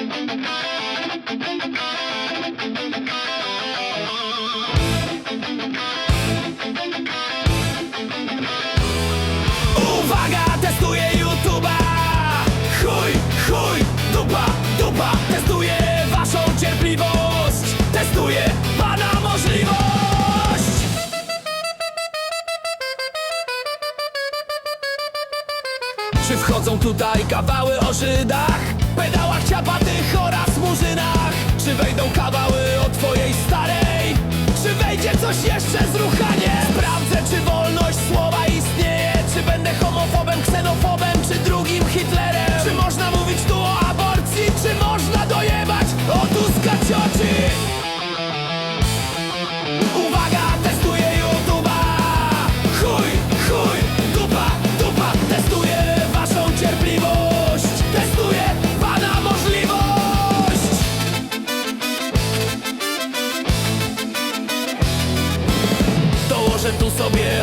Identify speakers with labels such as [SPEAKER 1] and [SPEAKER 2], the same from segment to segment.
[SPEAKER 1] Thank you. Czy wchodzą tutaj kawały o Żydach Pedałach ciapatych oraz murzynach Czy wejdą kawały o twojej starej? Czy wejdzie coś jeszcze z ruchami?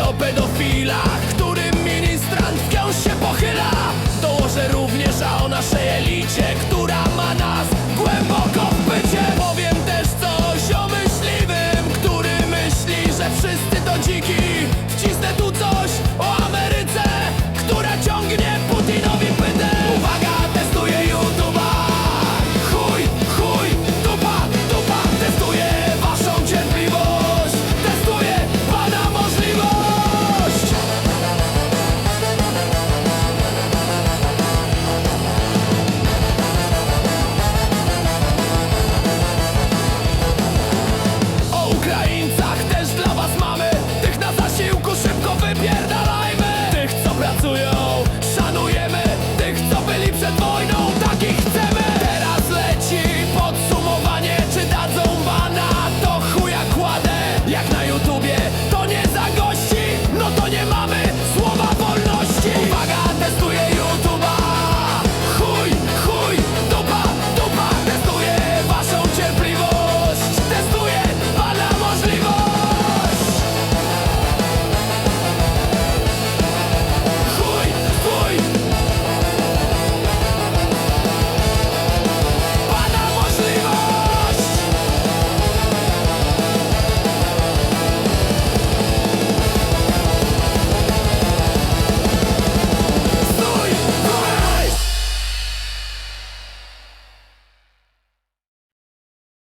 [SPEAKER 1] o pedofilach Którym ministrant wciąż się pochyla.